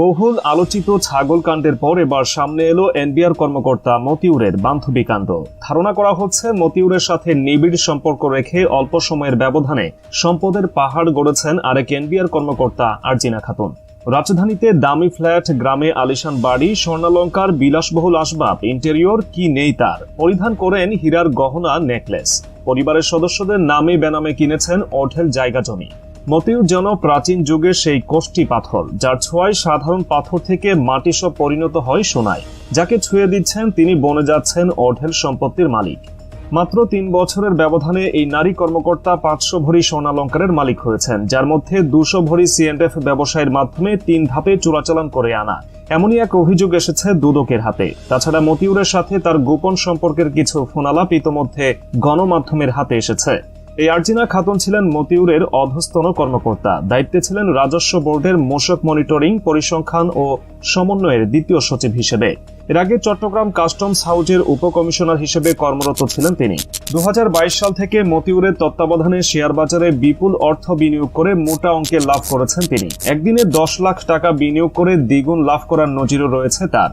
বহুল আলোচিত ছাগল কাণ্ডের পর এবার সামনে এলো এনবিআর কর্মকর্তা মতিউরের বান্ধবী কাণ্ড। ধারণা করা হচ্ছে, মতিউরের সাথে নিবিড় সম্পর্ক রেখে অল্প সময়ের ব্যবধানে সম্পদের পাহাড় গড়েছেন আরেক এনবিআর কর্মকর্তা আরজিনা খাতুন। রাজধানীতে দামি ফ্ল্যাট, গ্রামে আলিশান বাড়ি, স্বর্ণালঙ্কার, বিলাসবহুল আসবাব, ইন্টেরিয়র, কি নেই তার? পরিধান করেন হীরার গহনা, নেকলেস। পরিবারের সদস্যদের নামে বেনামে কিনেছেন, অঢেল জায়গা জমি। মতিউর যেন প্রাচীন যুগের সেই কোষ্টি পাথর, যার ছোঁয়ায় সাধারণ পাথর থেকে মাটি সব পরিণত হয় সোনায়। যাকে ছুঁয়ে দিচ্ছেন তিনি বনে যাচ্ছেন অঢেল সম্পত্তির মালিক। মাত্র তিন বছরের ব্যবধানে এই নারী কর্মকর্তা পাঁচশো ভরি স্বর্ণালঙ্কারের মালিক হয়েছেন, যার মধ্যে দুশো ভরি সিএনএফ ব্যবসায়ের মাধ্যমে তিন ধাপে চোরাচালান করে আনা। এমনই এক অভিযোগ এসেছে দুদকের হাতে। তাছাড়া মতিউরের সাথে তার গোপন সম্পর্কের কিছু ফোনালাপ ইতোমধ্যে গণমাধ্যমের হাতে এসেছে। এই আর্জিনা খাতুন ছিলেন মতিউরের অধস্তন কর্মকর্তা। দায়িত্বে ছিলেন রাজস্ব বোর্ডের মোশক মনিটরিং, পরিসংখ্যান ও সমন্বয়ের দ্বিতীয় সচিব হিসেবে। এর আগে চট্টগ্রাম কাস্টমস হাউজের উপকমিশনার হিসেবে কর্মরত ছিলেন তিনি। দু হাজার বাইশ সাল থেকে মতিউরের তত্ত্বাবধানে শেয়ার বাজারে বিপুল অর্থ বিনিয়োগ করে মোটা অঙ্কের লাভ করেছেন তিনি। একদিনে দশ লাখ টাকা বিনিয়োগ করে দ্বিগুণ লাভ করার নজিরও রয়েছে তার।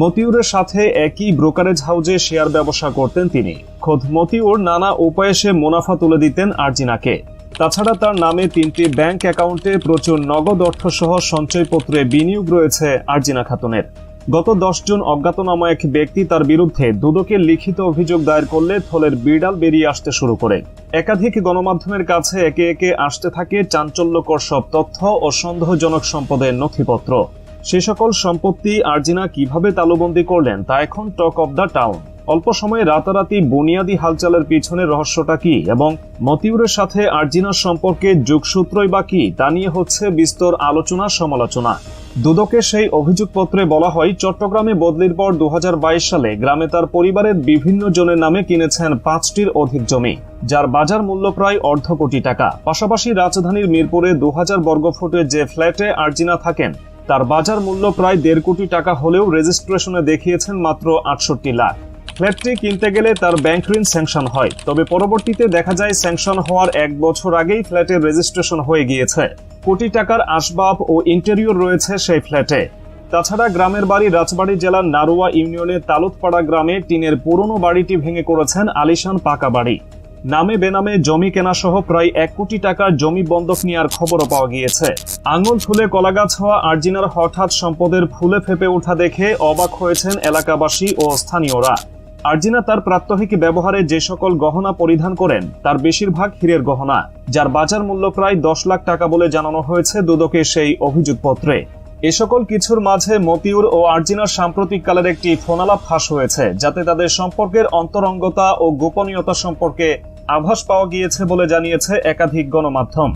মতিউরের সাথে একই ব্রোকারেজ হাউজে শেয়ার ব্যবসা করতেন তিনি। খোদ মতিউর নানা উপায়ে সে মুনাফা তুলে দিতেন আর্জিনাকে। তাছাড়া তার নামে তিনটি ব্যাংক অ্যাকাউন্টে প্রচুর নগদ অর্থ সহ সঞ্চয়পত্রে বিনিয়োগ রয়েছে আর্জিনা খাতুনের। গত দশ জুন অজ্ঞাতনামা এক ব্যক্তি তার বিরুদ্ধে দুদকে লিখিত অভিযোগ দায়ের করলে থলের বিড়াল বেরিয়ে আসতে শুরু করে। একাধিক গণমাধ্যমের কাছে একে একে আসতে থাকে চাঞ্চল্যকর সব তথ্য ও সন্দেহজনক সম্পদের নথিপত্র। সে সকল সম্পত্তি আর্জিনা কীভাবে তালুবন্দি করলেন তা এখন টক অব দ্য টাউন। অল্প সময়ে রাতারাতি বুনিয়াদি হালচালের পিছনে রহস্যটা কি এবং মতিউরের সাথে আর্জিনার সম্পর্কে যুগসূত্রই বা কি তা নিয়ে হচ্ছে বিস্তর আলোচনা সমালোচনা। দুদকে সেই অভিযোগপত্রে বলা হয়, চট্টগ্রামে বদলির পর দু হাজার বাইশ সালে গ্রামে তার পরিবারের বিভিন্ন জনের নামে কিনেছেন পাঁচটির অধিক জমি, যার বাজার মূল্য প্রায় অর্ধ কোটি টাকা। পাশাপাশি রাজধানীর মিরপুরে দু বর্গফুটে যে ফ্ল্যাটে আর্জিনা থাকেন তার বাজার মূল্য প্রায় দেড় কোটি টাকা হলেও রেজিস্ট্রেশনে দেখিয়েছেন মাত্র আটষট্টি লাখ। ফ্ল্যাটটি কিনতে গেলে তার ব্যাংক ঋণ স্যাংশন হয়, তবে পরবর্তীতে দেখা যায় স্যাংশন হওয়ার এক বছর আগেই ফ্ল্যাটের রেজিস্ট্রেশন হয়ে গিয়েছে। কোটি টাকার আসবাব ও ইন্টেরিয়র রয়েছে সেই ফ্ল্যাটে। তাছাড়া গ্রামের বাড়ি রাজবাড়ী জেলার নারুয়া ইউনিয়নের তালুতপাড়া গ্রামে টিনের পুরনো বাড়িটি ভেঙে করেছেন আলিশান পাকা বাড়ি। নামে বেনামে জমি কেনা সহ প্রায় এক কোটি টাকার জমি বন্ধক নেওয়ার খবরও পাওয়া গিয়েছে। আঙুল ফুলে কলাগাছ হওয়া আর্জিনার হঠাৎ সম্পদের ফুলে ফেপে ওঠা দেখে অবাক হয়েছেন এলাকাবাসী ও স্থানীয়রা। আর্জিনা তার প্রাত্যহিক ব্যবহারে যে সকল গহনা পরিধান করেন, তার বেশিরভাগ হীরের গহনা, যার বাজার মূল্য প্রায় দশ লাখ টাকা বলে জানানো হয়েছে দুদকে সেই অভিযোগপত্রে। এ সকল কিছুর মাঝে মতিউর ও আর্জিনার সাম্প্রতিককালের একটি ফোনালাপ ফাঁস হয়েছে, যাতে তাদের সম্পর্কের অন্তরঙ্গতা ও গোপনীয়তা সম্পর্কে আভাস পাওয়া গিয়েছে বলে জানিয়েছে একাধিক গণমাধ্যম।